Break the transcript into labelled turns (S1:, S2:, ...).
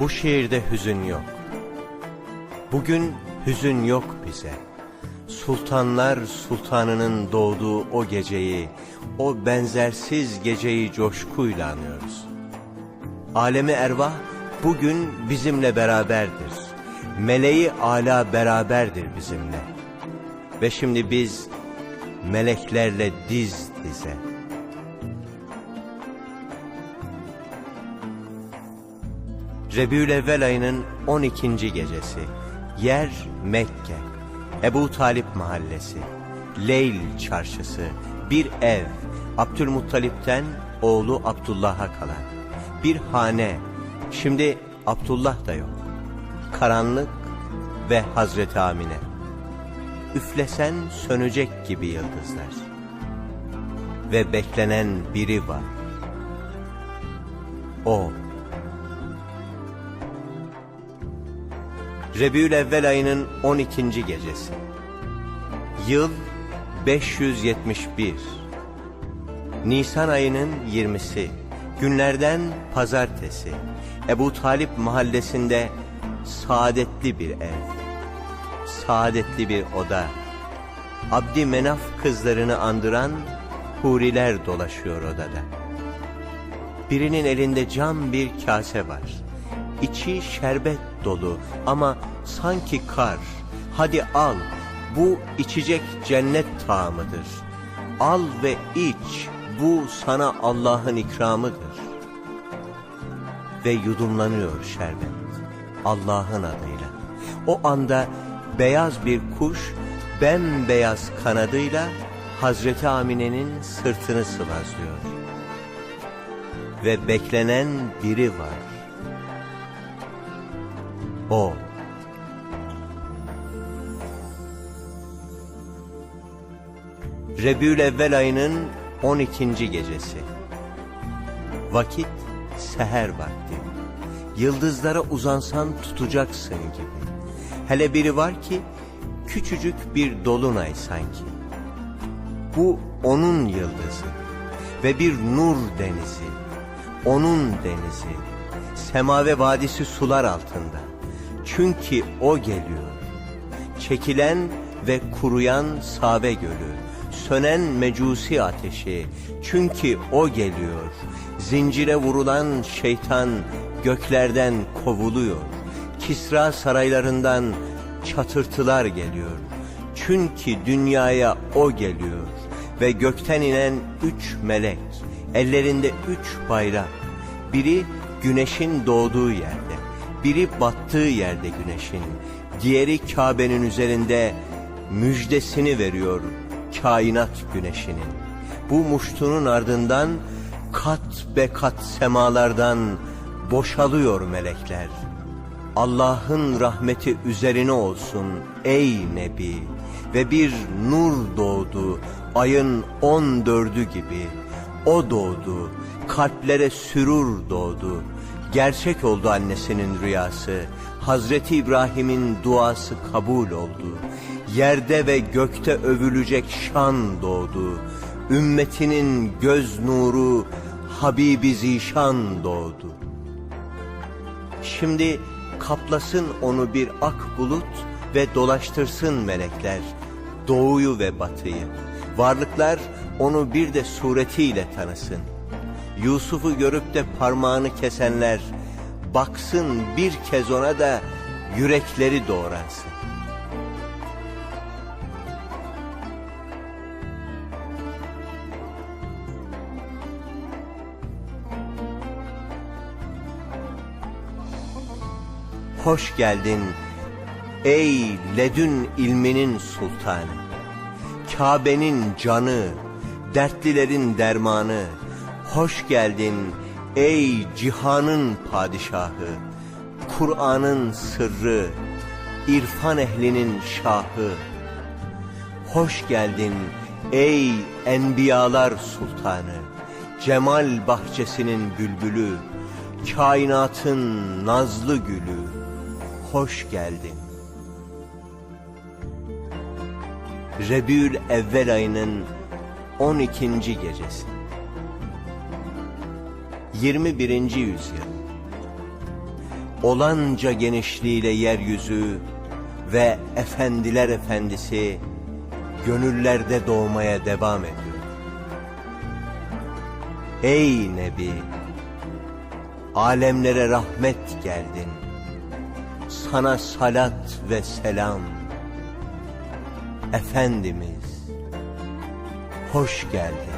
S1: Bu şehirde hüzün yok. Bugün hüzün yok bize. Sultanlar sultanının doğduğu o geceyi, o benzersiz geceyi coşkuyla anıyoruz. Alemi ervah bugün bizimle beraberdir. Meleği ala beraberdir bizimle. Ve şimdi biz meleklerle diz dize. Rebül ayının 12. gecesi. Yer Mekke. Ebu Talip mahallesi. Leyl çarşısı. Bir ev. Abdülmuttalip'ten oğlu Abdullah'a kalan. Bir hane. Şimdi Abdullah da yok. Karanlık ve Hazreti Amine. Üflesen sönecek gibi yıldızlar. Ve beklenen biri var. O. Rebül evvel ayının 12. gecesi. Yıl 571. Nisan ayının 20'si. Günlerden pazartesi. Ebu Talip mahallesinde saadetli bir ev. Saadetli bir oda. Abdi Menaf kızlarını andıran huriler dolaşıyor odada. Birinin elinde cam bir kase var. İçi şerbet dolu ama sanki kar. Hadi al, bu içecek cennet tağımıdır. Al ve iç, bu sana Allah'ın ikramıdır. Ve yudumlanıyor şerbet, Allah'ın adıyla. O anda beyaz bir kuş, bembeyaz kanadıyla Hazreti Amine'nin sırtını sıvazlıyor. Ve beklenen biri var. O. Rebül evvel ayının 12. gecesi. Vakit seher vakti. Yıldızlara uzansan tutacaksın gibi. Hele biri var ki küçücük bir dolunay sanki. Bu onun yıldızı ve bir nur denizi. Onun denizi. Sema ve vadisi sular altında. Çünkü o geliyor. Çekilen ve kuruyan Sabe Gölü, sönen mecusi ateşi, çünkü o geliyor. Zincire vurulan şeytan göklerden kovuluyor. Kisra saraylarından çatırtılar geliyor. Çünkü dünyaya o geliyor ve gökten inen üç melek, ellerinde üç bayrak. Biri güneşin doğduğu yerde, biri battığı yerde güneşin, diğeri Kabe'nin üzerinde müjdesini veriyor kainat güneşinin. Bu muştunun ardından kat be kat semalardan boşalıyor melekler. Allah'ın rahmeti üzerine olsun ey Nebi ve bir nur doğdu ayın on dördü gibi. O doğdu, kalplere sürur doğdu. Gerçek oldu annesinin rüyası. Hazreti İbrahim'in duası kabul oldu. Yerde ve gökte övülecek şan doğdu. Ümmetinin göz nuru Habibi Zişan doğdu. Şimdi kaplasın onu bir ak bulut ve dolaştırsın melekler doğuyu ve batıyı. Varlıklar onu bir de suretiyle tanısın. Yusuf'u görüp de parmağını kesenler baksın bir kez ona da yürekleri doğransın. Hoş geldin ey ledün ilminin sultanı. Kabe'nin canı, dertlilerin dermanı. Hoş geldin ey cihanın padişahı. Kur'an'ın sırrı, irfan ehlinin şahı. Hoş geldin ey enbiyalar sultanı. Cemal bahçesinin bülbülü, kainatın nazlı gülü. Hoş geldin. Rebül evvel ayının 12. gecesi. 21. yüzyıl. olanca genişliğiyle yeryüzü ve efendiler efendisi gönüllerde doğmaya devam ediyor. Ey Nebi! Alemlere rahmet geldin. Sana salat ve selam. Efendimiz, hoş geldin.